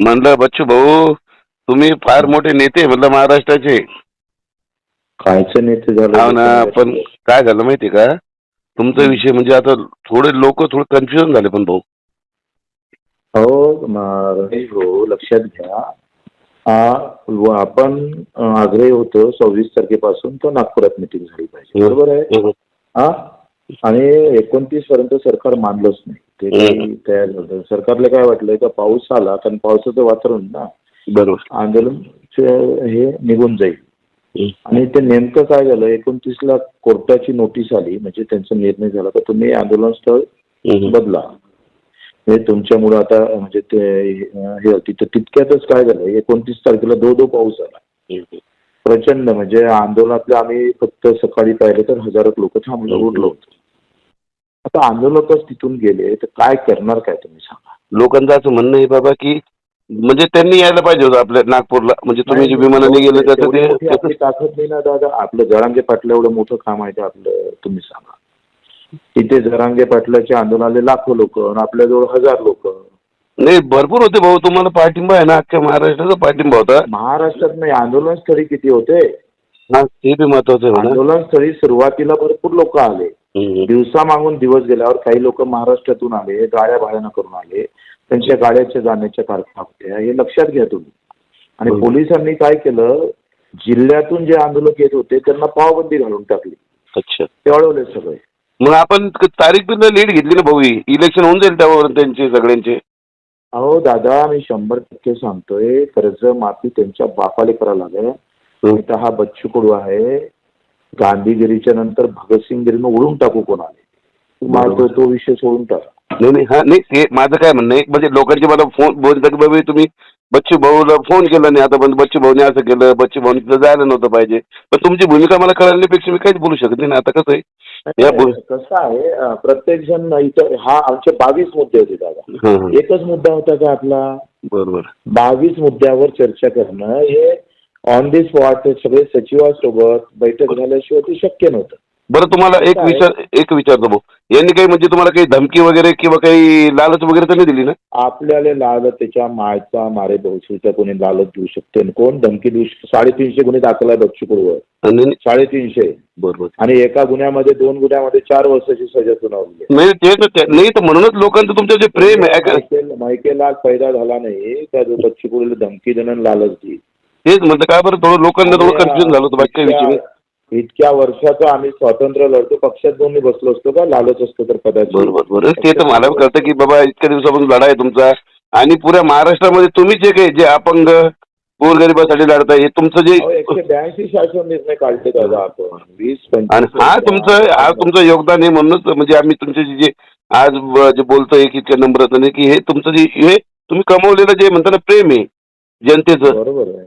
म्हणलं बच्चू भाऊ तुम्ही फार मोठे नेते म्हणलं महाराष्ट्राचे. कायचं नेते झालं? ना पण काय झालं माहिती का? तुमचा विषय म्हणजे आता थोडे लोक थोडे कन्फ्युजन झाले पण भाऊ. हो म- रमेश भाऊ लक्षात घ्या. आ, व आपण अ, आग्रही होतो सव्वीस तारखेपासून तर नागपुरात मिटिंग झाली पाहिजे. बरोबर आहे? हा आणि एकोणतीस पर्यंत सरकार मानलंच नाही. ते तयार झालं. सरकारला काय वाटलं का पाऊस आला कारण पावसाचं वातावरण ना बरोबर. आंदोलन हे निघून जाईल. आणि ते नेमकं काय झालं एकोणतीसला कोर्टाची नोटीस आली म्हणजे त्यांचा निर्णय झाला का तुम्ही आंदोलन स्थळ बदला. म्हणजे तुमच्यामुळे आता म्हणजे ते हे होती. तर तितक्यातच काय झालं एकोणतीस तारखेला दो दो पाऊस आला. प्रचंड म्हणजे आंदोलनातले आम्ही फक्त सकाळी पाहिलं तर हजारो लोक थांबलं उरलो होतो. आता आंदोलकच तिथून गेले तर काय करणार काय तुम्ही सांगा? लोकांचं असं म्हणणं आहे बाबा की म्हणजे त्यांनी यायला पाहिजे होतं आपल्या नागपूरला. म्हणजे तुम्ही जे विमानाने गेले मोठी त्याचं आपली ताकद नाही ना दादा. आपलं जरांगे पाटलं एवढं मोठं काम आहे ते आपलं तुम्ही सांगा. तिथे जरांगे पाटलाच्या आंदोलनाले लाखो लोक आपल्याजवळ हजार लोक. नाही भरपूर होते भाऊ. तुम्हाला पाठिंबा आहे ना अख्ख्या महाराष्ट्राचा पाठिंबा होता. महाराष्ट्रात नाही आंदोलन स्थळी किती होते? हा ते बी महत्वाचं आहे म्हणा. आंदोलन स्थळी सुरुवातीला भरपूर लोक आले. दिवसा मागून दिवस गेल्यावर काही लोक महाराष्ट्रातून आले गाड्या भाड्यानं करून आले त्यांच्या गाड्याच्या जाण्याच्या तारखा होत्या हे लक्षात घ्या तुम्ही. आणि. पोलिसांनी काय केलं जिल्ह्यातून जे आंदोलक येत होते त्यांना पावबंदी घालून टाकली. अच्छा. ते अडवले सगळे. मग आपण तारीख पण लीड घेतली ना भाऊ इलेक्शन होऊन जाईल त्यावर त्यांचे सगळ्यांचे. अहो दादा मी शंभर टक्के सांगतोय कर्ज माफी त्यांच्या बापाले करायला लागेल. हा बच्चू कडू आहे. गांधीगिरीच्या नंतर भगतसिंगगिरीनं उडून टाकू कोणाले तुम्हाला तो तो विषय सोडून टाका. नाही नाही हा नाही ते माझं काय म्हणणं आहे? म्हणजे लोकांचे मला फोन बोलतात की बाबा तुम्ही बच्चू भाऊला फोन केला नाही. आता पण बच्चू भाऊने असं केलं बच्चू भाऊने तिथं जायला नव्हतं पाहिजे. पण तुमची भूमिका मला कळण्यापेक्षा मी काहीच बोलू शकत नाही ना. आता कसं आहे? या बोल कसं आहे प्रत्येक जण इथं हा आमचे बावीस मुद्दे होते दादा. एकच मुद्दा होता का आपला? बरोबर. बावीस मुद्द्यावर चर्चा करणं हे ऑन दी स्पॉट सगळे सचिवासोबत बैठक झाल्याशिवाय ते शक्य नव्हतं. बरं तुम्हाला एक काय? विचार एक विचारतो भाऊ यांनी काही म्हणजे तुम्हाला काही धमकी वगैरे किंवा काही लालच वगैरे तर नाही दिली ना? आपल्याला लालच त्याच्या मायचा मारे बहुसूचा कोणी लालच देऊ शकते. आणि कोण? धमकी देऊ शकते. साडेतीनशे गुन्हे दाखल आहे नाही, साडेतीनशे. बरोबर आणि एका गुन्ह्यामध्ये दोन गुन्ह्यामध्ये चार वर्षाची सजा सुनावली आहे. नाही ते तर नाही तर म्हणूनच लोकांचं तुमचं जे प्रेम आहे ऐका- मायकेल पैदा झाला नाही. त्या बच्चूकडूला धमकी देणं आणि लालच देईल. तेच म्हणतं काय बरं थोडं लोकांना थोडं कन्फ्युजन झालं होतं बाकी काही नाही. इतक्या- इतक्या वर्षाचं आम्ही स्वातंत्र्य लढतो पक्षात दोन्ही बसलो असतो का? लालच असतो तर कदाचित. बरोबर बरोबर ते तर मला बी कळतं की बाबा इतक्या दिवसापासून लढा आहे तुमचा. आणि पुऱ्या महाराष्ट्रामध्ये तुम्हीच एक आहे जे अपंग गोरगरिबासाठी लढताय हे तुमचं जे अहो, एकशे ब्याऐंशी शासन निर्णय काढले दादा आपण. वीस आणि पंचवीस हा तुमचं हा तुमचं योगदान आहे म्हणूनच म्हणजे आम्ही तुमचे जे जे आज ब- जे बोलतोय की इतक्या नम्रतेने की हे तुमचं जे हे तुम्ही कमवलेलं जे म्हणता ना प्रेम आहे जनतेचं. बरोबर आहे.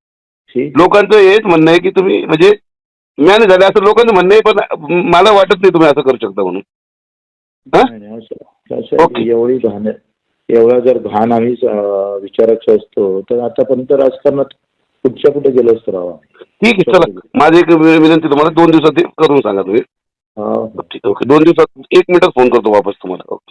लोकांचं हेच म्हणणं आहे की तुम्ही म्हणजे मॅनेज झाले असं लोकांचं म्हणणं आहे पण मला वाटत नाही तुम्ही असं करू शकता म्हणून. हा? नाही, नाही, असं- असं आहे. ओके. एवढी घाण एवढा जर घाण आम्ही अं, विचारायचं असतो तर आतापर्यंत राजकारणात कुठच्या कुठे गेलो असतो राव आम्ही. ठीक आहे चला. माझी एक विनंती तुम्हाला दोन दिवसात करून सांगा तुम्ही. हा. ठीक ओके. दोन दिवसात एक मिनिटात फोन करतो वापस तुम्हाला. ओके.